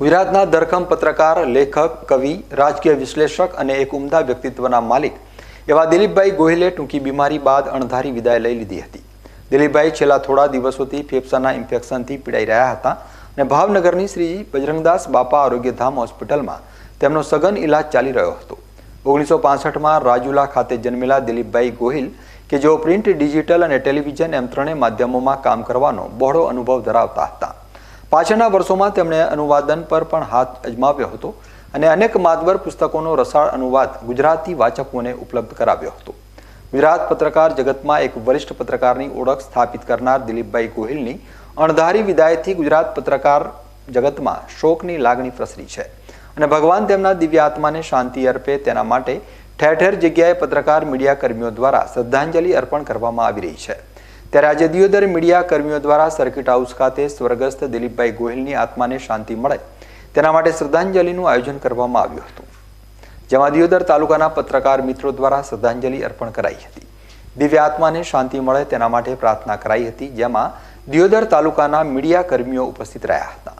ગુજરાતના ધરખમ પત્રકાર, લેખક, કવિ, રાજકીય વિશ્લેષક અને એક ઉમદા વ્યક્તિત્વના માલિક એવા દિલીપભાઈ ગોહિલે ટૂંકી બીમારી બાદ અણધારી વિદાય લઈ લીધી હતી. દિલીપભાઈ છેલ્લા થોડા દિવસોથી ફેફસાના ઇન્ફેક્શનથી પીડાઈ રહ્યા હતા અને ભાવનગરની શ્રી બજરંગદાસ બાપા આરોગ્યધામ હોસ્પિટલમાં તેમનો સઘન ઇલાજ ચાલી રહ્યો હતો. ઓગણીસો પાસઠમાં રાજુલા ખાતે જન્મેલા દિલીપભાઈ ગોહિલ, કે જેઓ પ્રિન્ટ, ડિજિટલ અને ટેલિવિઝન એમ ત્રણેય માધ્યમોમાં કામ કરવાનો બહોળો અનુભવ ધરાવતા હતા. પાછળના વર્ષોમાં તેમણે અનુવાદન પર પણ હાથ અજમાવ્યો હતો અને અનેક માતબર પુસ્તકોનો રસાળ અનુવાદ ગુજરાતી વાચકોને ઉપલબ્ધ કરાવ્યો હતો. ગુજરાત પત્રકાર જગતમાં એક વરિષ્ઠ પત્રકારની ઓળખ સ્થાપિત કરનાર દિલીપભાઈ ગોહિલની અણધારી વિદાયથી ગુજરાત પત્રકાર જગતમાં શોકની લાગણી પ્રસરી છે અને ભગવાન તેમના દિવ્ય આત્માને શાંતિ અર્પે તેના માટે ઠેર ઠેર જગ્યાએ પત્રકાર મીડિયા કર્મીઓ દ્વારા શ્રદ્ધાંજલિ અર્પણ કરવામાં આવી રહી છે. ત્યારે આજે દિયોદર મીડિયા કર્મીઓ દ્વારા સર્કિટ હાઉસ ખાતે સ્વર્ગસ્થ દિલીપભાઈ ગોહિલની આત્માને શાંતિ મળે. તેના માટે શ્રદ્ધાંજલિનું આયોજન કરવામાં આવ્યું હતું. જેમાં દિયોદર તાલુકાના પત્રકાર મિત્રો દ્વારા શ્રદ્ધાંજલિ અર્પણ કરાઈ હતી. દિવ્ય આત્માને શાંતિ મળે તેના માટે પ્રાર્થના કરાઈ હતી, જેમાં દિયોદર તાલુકાના મીડિયા કર્મીઓ ઉપસ્થિત રહ્યા હતા.